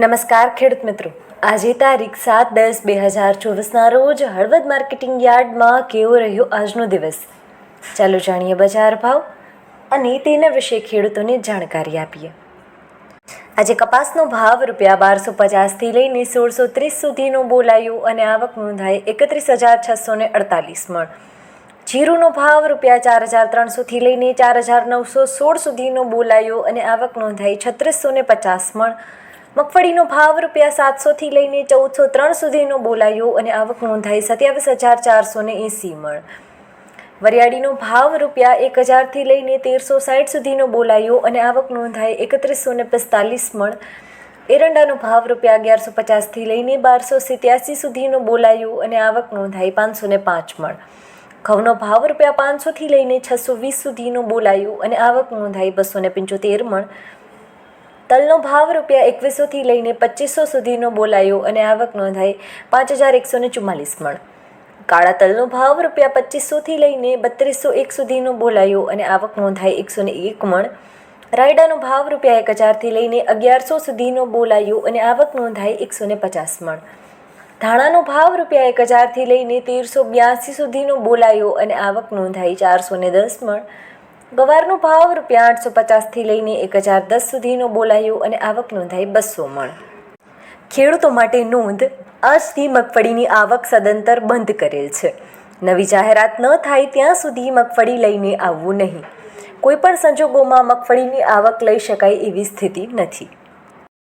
નમસ્કાર ખેડૂત મિત્રો. આજે તારીખ સાત દસ બે હજાર ચોવીસના રોજ હળવદ માર્કેટિંગ યાર્ડમાં કેવો રહ્યો આજનો દિવસ? ચાલો જાણીએ બજાર ભાવ અને તેના વિશે ખેડૂતોને જાણકારી આપીએ. આજે કપાસનો ભાવ રૂપિયા બારસો પચાસથી લઈને સોળસો ત્રીસ સુધીનો બોલાયો અને આવક નોંધાઈ એકત્રીસ હજાર છસો ને અડતાલીસ મણ. જીરુનો ભાવ રૂપિયા ચાર હજાર ત્રણસોથી લઈને ચાર હજાર નવસો સોળ સુધીનો બોલાયો અને આવક નોંધાઈ છત્રીસો ને પચાસ મણ. મગફળીનો ભાવ રૂપિયા સાતસોથી લઈને ચૌદસો ત્રણ સુધીનો બોલાયો અને આવક નોંધાઈ સત્યાવીસ હજાર ચારસો ને એંસી મણ. વરિયાળીનો ભાવ રૂપિયા એક હજારથી લઈને તેરસો સાઠ સુધીનો બોલાયો અને આવક નોંધાઈ એકત્રીસો ને પિસ્તાલીસ મણ. એરંડાનો ભાવ રૂપિયા અગિયારસો પચાસથી લઈને બારસો સિત્યાસી સુધીનો બોલાયો અને આવક નોંધાઈ પાંચસો ને પાંચ મણ. ઘઉંનો ભાવ રૂપિયા પાંચસોથી લઈને છસો વીસ સુધીનો બોલાયો અને આવક નોંધાઈ બસો ને પંચોતેર મણ. તલનો ભાવ રૂપિયા એકવીસોથી લઈને પચીસો સુધીનો બોલાયો અને આવક નોંધાઈ પાંચ હજાર એકસો ને ચુમ્માલીસ મણ. કાળા તલનો ભાવ રૂપિયા પચીસોથી લઈને બત્રીસો એક સુધીનો બોલાયો અને આવક નોંધાઈ એકસો ને એક મણ. રાયડાનો ભાવ રૂપિયા એક હજારથી લઈને અગિયારસો સુધીનો બોલાયો અને આવક નોંધાઈ એકસો ને પચાસ મણ. ધાણાનો ભાવ રૂપિયા એક હજારથી લઈને તેરસો બ્યાસી સુધીનો બોલાયો અને આવક નોંધાઈ ચારસો ને દસ મણ. ગવારનો ભાવ રૂપિયા આઠસો પચાસથી લઈને એક હજાર દસ સુધીનો બોલાયો અને આવક નોંધાઈ બસો મણ. ખેડૂતો માટે નોંધ, આજથી મગફળીની આવક સદંતર બંધ કરેલ છે. નવી જાહેરાત ન થાય ત્યાં સુધી મગફળી લઈને આવવું નહીં. કોઈપણ સંજોગોમાં મગફળીની આવક લઈ શકાય એવી સ્થિતિ નથી.